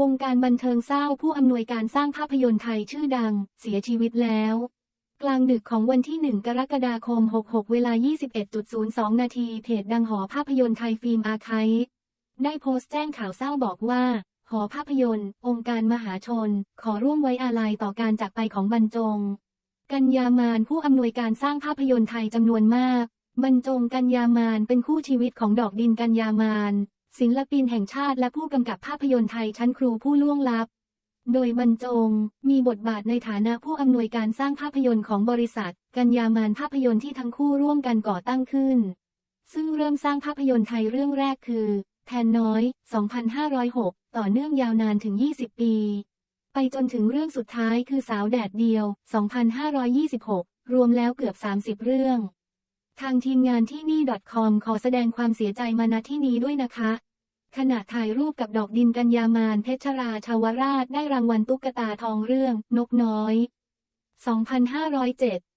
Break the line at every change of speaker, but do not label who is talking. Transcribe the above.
วงการบันเทิงเศร้าผู้อำนวยการสร้างภาพยนตร์ไทยชื่อดัง เสียชีวิตแล้ว กลางดึกของวันที่ 1 กรกฎาคม 66 เวลา 21.02 นาทีเพจดังหอภาพยนตร์ไทยฟิล์มอาคฟ์ได้โพสต์แจ้งข่าวเศร้าบอกว่า หอภาพยนตร์ องค์การมหาชน ขอร่วมไว้อาลัยต่อการจากไปของบรรจง กัญญามานผู้อำนวยการสร้างภาพยนตร์ไทยจำนวนมาก บรรจงกัญญามานเป็นคู่ชีวิตของดอกดินกัญญามาน ศิลปินแห่งชาติและผู้กำกับภาพยนตร์ไทยชั้นครูผู้ล่วงลับ โดยบรรจง มีบทบาทในฐานะผู้อำนวยการสร้างภาพยนตร์ของบริษัท กัญญามานภาพยนตร์ที่ทั้งคู่ร่วมกันก่อตั้งขึ้น ซึ่งเริ่มสร้างภาพยนตร์ไทยเรื่องแรกคือ แทนน้อย 2506 ต่อเนื่องยาวนานถึง 20 ปี ไปจนถึงเรื่องสุดท้ายคือสาวแดดเดียว 2526 รวมแล้วเกือบ 30 เรื่องทางทีมงานที่นี่ .com ขอแสดงความเสียใจมาณที่นี้ด้วยนะคะ ขณะถ่ายรูปกับดอกดินกัญญามานเพชรราชาวราชได้รางวัลตุ๊กตาทองเรื่อง นกน้อย 2507